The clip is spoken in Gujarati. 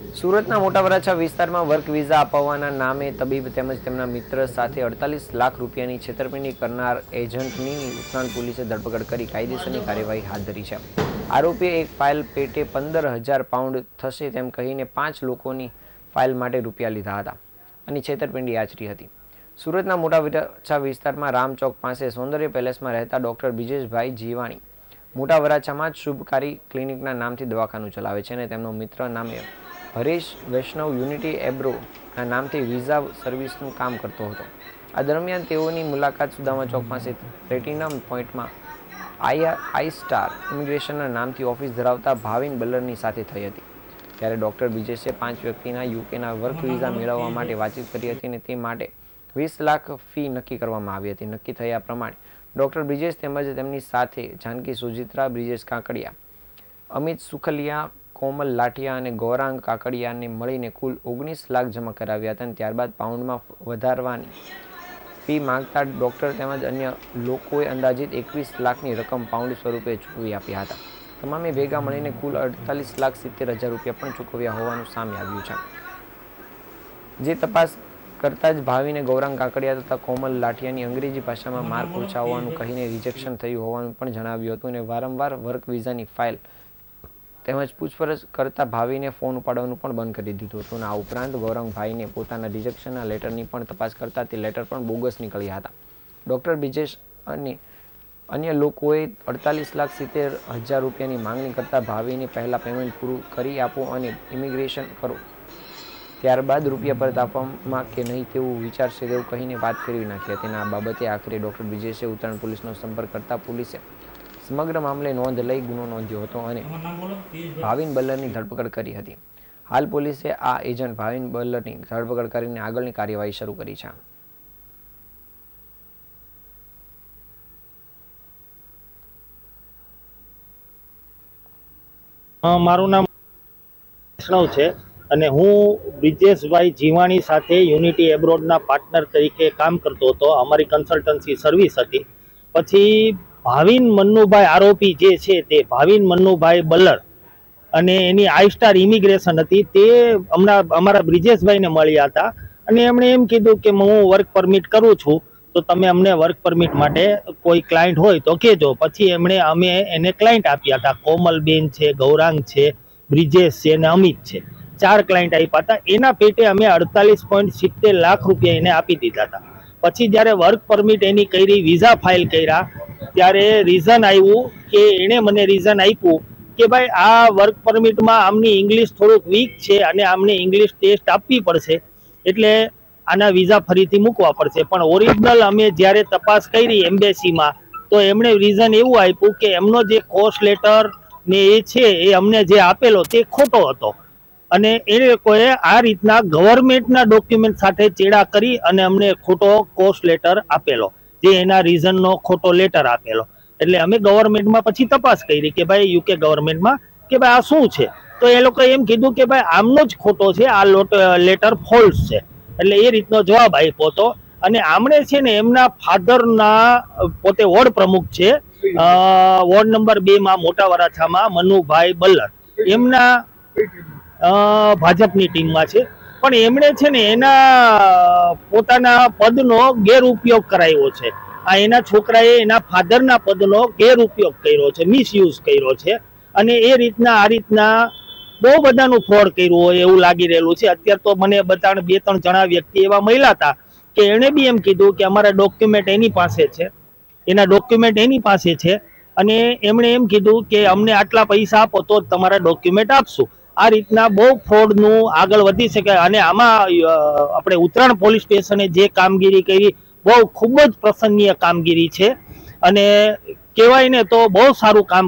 સુરતના મોટા વરાછા વિસ્તારમાં વર્ક વિઝા અપાવવાના નામે તબીબ તેમજ તેમના મિત્ર સાથે અડતાલીસ લાખ રૂપિયાની છેતરપિંડી કરનાર એજન્ટની ઉત્તરાયણ પોલીસે ધરપકડ કરી કાયદેસરની કાર્યવાહી હાથ ધરી છે. આરોપીએ એક ફાઇલ પેટે પંદર હજાર પાઉન્ડ થશે તેમ કહીને પાંચ લોકોની ફાઇલ માટે રૂપિયા લીધા હતા અને છેતરપિંડી આચરી હતી. સુરતના મોટા વરાછા વિસ્તારમાં રામચોક પાસે સૌંદર્ય પેલેસમાં રહેતા ડૉક્ટર બ્રિજેશભાઈ જીવાણી મોટા વરાછામાં જ શુભકારી ક્લિનિકના નામથી દવાખાનું ચલાવે છે અને તેમનો મિત્ર નામે હરીશ વૈષ્ણવ યુનિટી એબ્રોના નામથી વિઝા સર્વિસનું કામ કરતો હતો. આ દરમિયાન તેઓની મુલાકાત સુદામા ચોક પાસે પ્લેટિનમ પોઈન્ટમાં આઈ આઈ સ્ટાર ઇમિગ્રેશનના નામથી ઓફિસ ધરાવતા ભાવિન બલ્લરની સાથે થઈ હતી. ત્યારે ડૉક્ટર બ્રિજેશે પાંચ વ્યક્તિના યુકેના વર્ક વિઝા મેળવવા માટે વાતચીત કરી હતી અને તે માટે વીસ લાખ ફી નક્કી કરવામાં આવી હતી. નક્કી થયા પ્રમાણે ડૉક્ટર બ્રિજેશ તેમજ તેમની સાથે જાનકી સુજિત્રા, બ્રિજેશ કાંકડિયા, અમિત સુખલિયા કોમલ લાઠિયા અને ગૌરાંગ કાકડિયાને મળીને કુલ ઓગણીસ લાખ જમા કરાવ્યા હતા અને ત્યારબાદ પાઉન્ડમાં વધારવાની ફી માંગતા ડૉક્ટર તેમજ અન્ય લોકોએ અંદાજિત એકવીસ લાખની રકમ પાઉન્ડ સ્વરૂપે ચૂકવી આપ્યા હતા. તમામે ભેગા મળીને કુલ અડતાલીસ લાખ સિત્તેર હજાર રૂપિયા પણ ચૂકવ્યા હોવાનું સામે આવ્યું છે. જે તપાસ કરતાં જ ભાવિને ગૌરાંગ કાકડિયા તથા કોમલ લાઠિયાની અંગ્રેજી ભાષામાં માર્ક ઓછા હોવાનું કહીને રિજેક્શન થયું હોવાનું પણ જણાવ્યું હતું અને વારંવાર વર્ક વિઝાની ફાઇલ તેમજ પૂછપરછ કરતા ભાવીને ફોન ઉપાડવાનું પણ બંધ કરી દીધું હતું અને આ ઉપરાંત ગૌરંગભાઈને પોતાના રિજેક્શનના લેટરની પણ તપાસ કરતા તે લેટર પણ બોગસ નીકળ્યા હતા. ડૉક્ટર બ્રિજેશ અને અન્ય લોકોએ અડતાલીસ લાખ સિત્તેર હજાર રૂપિયાની માંગણી કરતા ભાવીને પહેલાં પેમેન્ટ પૂરું કરી આપો અને ઇમિગ્રેશન કરો. ત્યારબાદ રૂપિયા પરત આપવામાં કે નહીં તેવું વિચારશે તેવું કહીને વાત ફેરવી નાખી હતી અને બાબતે આખરે ડૉક્ટર બ્રિજેશે ઉત્તરાયણ પોલીસનો સંપર્ક કરતા પોલીસે સમગ્ર મામલે નોંધ લઈ ગુનો નોંધ્યો હતો અને ભાવિન બલ્લરની ધરપકડ કરી હતી. હાલ પોલીસે આ એજન્ટ ભાવિન બલ્લરની ધરપકડ કરીને આગળની કાર્યવાહી શરૂ કરી છે. મારું નામ વૈષ્ણવ છે અને હું બ્રિજેશભાઈ જીવાણી સાથે યુનિટી એબ્રોડના પાર્ટનર તરીકે કામ કરતો હતો. અમારી કન્સલ્ટન્સી સર્વિસ હતી. પછી ભાવિન મન્નુભાઈ આરોપી જે છે તે ભાવિન મન્નુભાઈ બલ્લર અને એની આઈ સ્ટાર ઇમિગ્રેશન હતી. તે હમણાં અમારા બ્રિજેશભાઈને મળ્યા હતા અને એમણે એમ કીધું કે હું વર્ક પરમિટ કરું છું, તો તમે અમને વર્ક પરમિટ માટે કોઈ ક્લાયન્ટ હોય તો કહેજો. પછી એમણે અમે એને ક્લાયન્ટ આપ્યા હતા. કોમલબેન છે, ગૌરાંગ છે, બ્રિજેશ છે અને અમિત છે. ચાર ક્લાયન્ટ આપ્યા હતા. એના પેટે અમે અડતાલીસ પોઈન્ટ સિત્તેર લાખ રૂપિયા એને આપી દીધા હતા. પછી જ્યારે વર્ક પરમિટ એની કરી વિઝા ફાઇલ કર્યા ત્યારે રીઝન આવ્યું કે એણે મને રીઝન આપ્યું કે ભાઈ, આ વર્ક પરમિટમાં આમની ઇંગ્લિશ થોડુંક વીક છે અને આમને ઇંગ્લિશ ટેસ્ટ આપવી પડશે. એટલે આના વિઝા ફરીથી મૂકવા પડશે. પણ ઓરિજિનલ અમે જ્યારે તપાસ કરી એમ્બેસીમાં, તો એમણે રીઝન એવું આપ્યું કે એમનો જે કોસ્ટ લેટર ને એ છે, એ અમને જે આપેલો તે ખોટો હતો. અને એ લોકોએ આ રીતના ગવર્મેન્ટના ડોક્યુમેન્ટ સાથે ચેડા કરી અને અમને ખોટો કોસ્ટ લેટર આપેલો. જે એના રીઝનનો ખોટો લેટર આપેલો. એટલે અમે ગવર્મેન્ટમાં પછી તપાસ કરી કે ભાઈ યુકે ગવર્મેન્ટમાં કે ભાઈ આ શું છે? તો એ લોકોએ એમ કીધું કે ભાઈ આમનો જ ખોટો છે, આ લેટર ફોલ્સ છે. એટલે એ રીતનો જવાબ આપ્યો હતો. અને આમણે છે ને એમના ફાધરના પોતે વોર્ડ પ્રમુખ છે વોર્ડ નંબર બે માં મોટા વરાછામાં, મનુભાઈ બલ્લર. એમના ભાજપની ટીમમાં છે. પણ એમણે છે ને એના પોતાના પદનો ગેરઉપયોગ કરાયો છે. આ એના છોકરાએ એના ફાધરના પદનો ગેરઉપયોગ કર્યો છે મિસયુઝ કર્યો છે. અને એ રીતના, આ રીતના બહુ બધાનું ફ્રોડ કર્યું હોય એવું લાગી રહેલું છે. અત્યારે તો મને બતાણ બે, ત્રણ જણા વ્યક્તિ એવા મળ્યા હતા કે એણે બી એમ કીધું કે અમારા ડોક્યુમેન્ટ એની પાસે છે. એના ડોક્યુમેન્ટ એની પાસે છે. અને એમણે એમ કીધું કે અમને આટલા પૈસા આપો તો તમારા ડોક્યુમેન્ટ આપશું. આ રીતના બહુ ફ્રોડનું આગળ વધી શકે અને આમાં આપણે ઉત્તરાયણ પોલીસ સ્ટેશને જે કામગીરી કરી, બહુ ખૂબ જ પ્રસન્નીય કામગીરી છે. અને કહેવાય ને તો બહુ સારું કામ